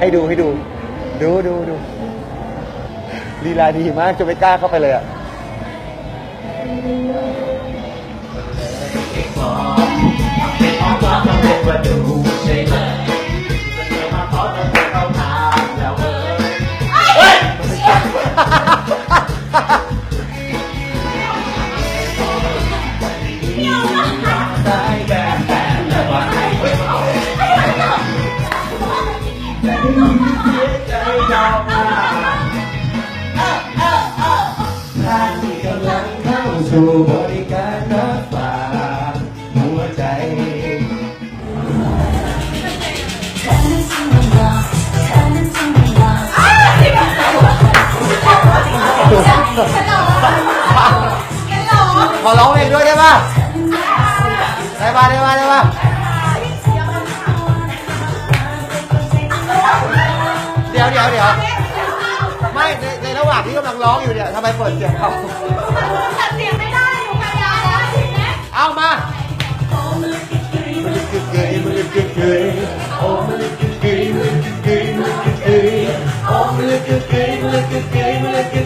ให้ดูให้ดู ดูดูดูลีลาดีมากจะไม่กล้าเข้าไปเลยอะท่าน ขอร้องเพลงด้วยได้ป่ะได้ป่ะได้ป่ะได้ป่ะเดี๋ยวเดี๋ยวเดี๋ยวไม่ในในระหว่างที่กำลังร้องอยู่เนี่ยทำไมเปิดเสียงเขาเอามามันลึกกึกเกยมันลึกกึกเกยโอ้มันลึกกึกเกยมันลึกกึกเกยมันลึกกึกเกยโอ้มันลึกกึกเกยมันลึกกึกเกยมันลึกกึกเกยโอ้ยังนกสายตาที่คงมีเสมอ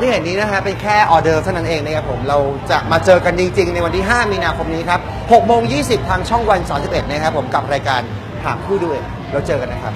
ดที่เห็นนี้นะฮะเป็นแค่ออเดอร์เท่านั้นเองนะครับผมเราจะมาเจอกันจริง ๆ ในวันที่ 5 มีนาคมนี้ครับ6โมง20 ทางช่องวัน 31 นะครับผมกับรายการถามคู่ด้วยเราเจอกันนะครับ